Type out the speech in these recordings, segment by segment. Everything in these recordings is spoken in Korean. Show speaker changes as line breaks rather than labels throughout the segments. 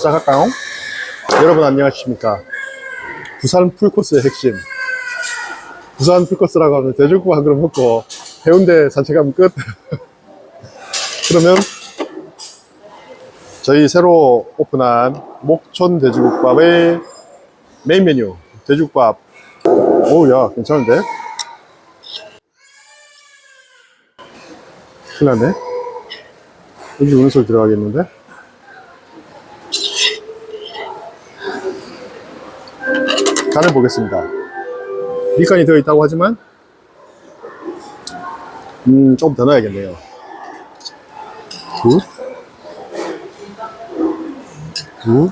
시작할까요? 여러분 안녕하십니까 부산 풀코스의 핵심 부산 풀코스라고 하면 돼지국밥 한 그릇 먹고 해운대 산책하면 끝 그러면 저희 새로 오픈한 목촌 돼지국밥의 메인 메뉴 돼지국밥 오우야 괜찮은데? 큰일 났네 여기 우는 소리 들어가겠는데? 간을 보겠습니다. 밑간이 되어 있다고 하지만, 음, 조금 더 넣어야겠네요. 굿. 굿.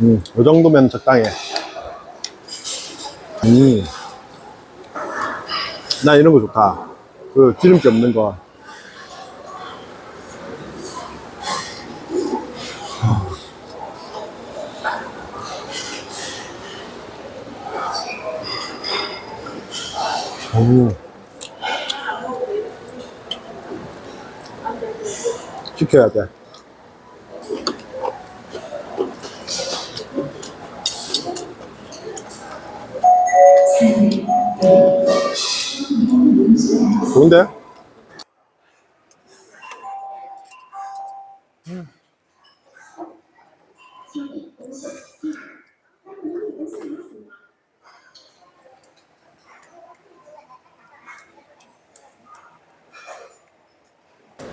음, 이 정도면 적당해. 음. 나 이런 거 좋다. 그 기름기 없는 거. 오. 지켜야 돼. 좋은데?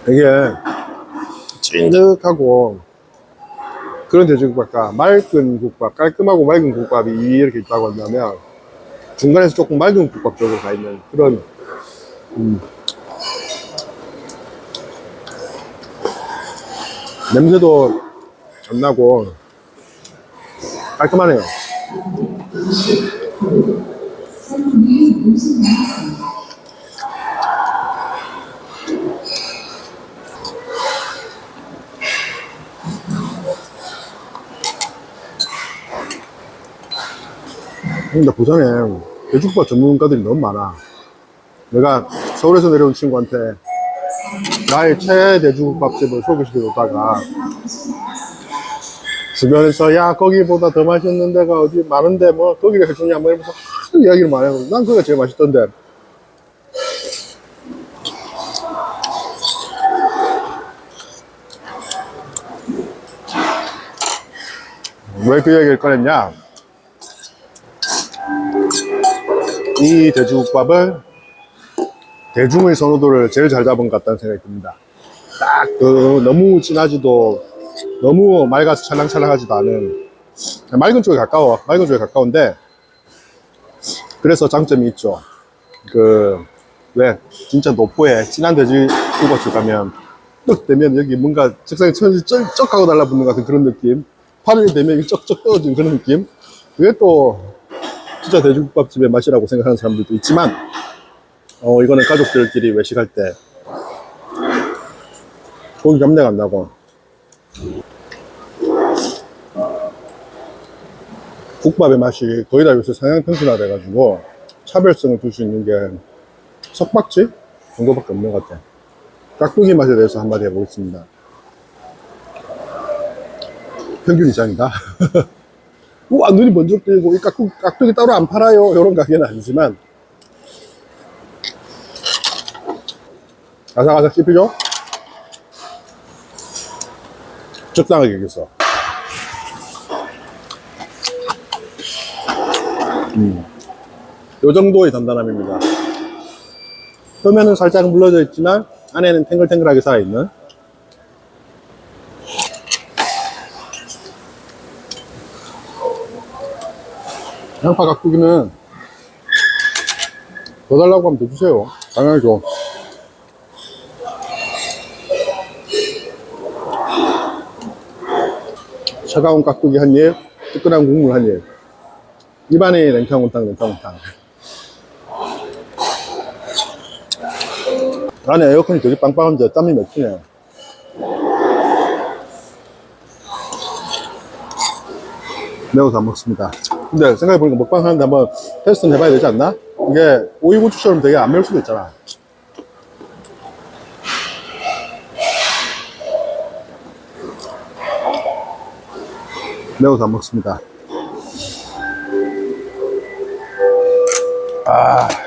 이게 찐득하고 그런 돼지국밥과 맑은 국밥, 깔끔하고 맑은 국밥이 이렇게 있다고 한다면 중간에서 조금 맑은 국밥 쪽으로 가 있는 그런 음. 냄새도 안 나고 깔끔하네요. 근데 부산에 돼지국밥 전문가들이 너무 많아. 내가 서울에서 내려온 친구한테 나의 최애 돼지국밥집을 소개시켜줬다가 주변에서 야 거기보다 더 맛있는 데가 어디 많은데 뭐 거기를 해주냐 뭐 이러면서 하도 이야기를 많이 하고 난 거기가 제일 맛있던데 왜그 얘기를 꺼냈냐 이 돼지국밥을 대중의 선호도를 제일 잘 잡은 것 같다는 생각이 듭니다. 딱 그 너무 진하지도 너무 맑아서 찰랑찰랑하지도 않은 맑은 쪽에 가까워 맑은 쪽에 가까운데 그래서 장점이 있죠. 그 왜 진짜 노포에 진한 돼지국밥집 가면 떡 되면 여기 뭔가 책상에 천지 쩍쩍 하고 달라붙는 것 같은 그런 느낌 팔을 여기 쩍쩍 떨어지는 그런 느낌 그게 또 진짜 돼지국밥집의 맛이라고 생각하는 사람들도 있지만 어 이거는 가족들끼리 외식할 때 고기 잡내가 안 나고. 국밥의 맛이 거의 다 요새 상향 평준화 돼가지고 차별성을 둘 수 있는 게 석박지 정도밖에 없는 것 같아 깍두기 맛에 대해서 한마디 해보겠습니다. 평균 이상이다 우와 눈이 번쩍 뜨고 이 깍두기, 깍두기 따로 안 팔아요 이런 가게는 아니지만 아삭아삭 씹히죠? 적당하게 익었어 음. 요 정도의 단단함입니다 표면은 살짝 물러져 있지만 안에는 탱글탱글하게 살아있는 양파 깍두기는 더 달라고 하면 더 주세요. 당연히 줘. 차가운 깍두기 한 입, 뜨끈한 국물 한 입. 입안에 냉탕온탕, 냉탕온탕. 안에 에어컨이 되게 빵빵한데 땀이 맺히네. 매워서 안 먹습니다. 근데 생각해보니까 먹방 하는데 한번 테스트는 해봐야 되지 않나? 이게 오이 고추처럼 되게 안 매울 수도 있잖아. 매워서 안 먹습니다. 아.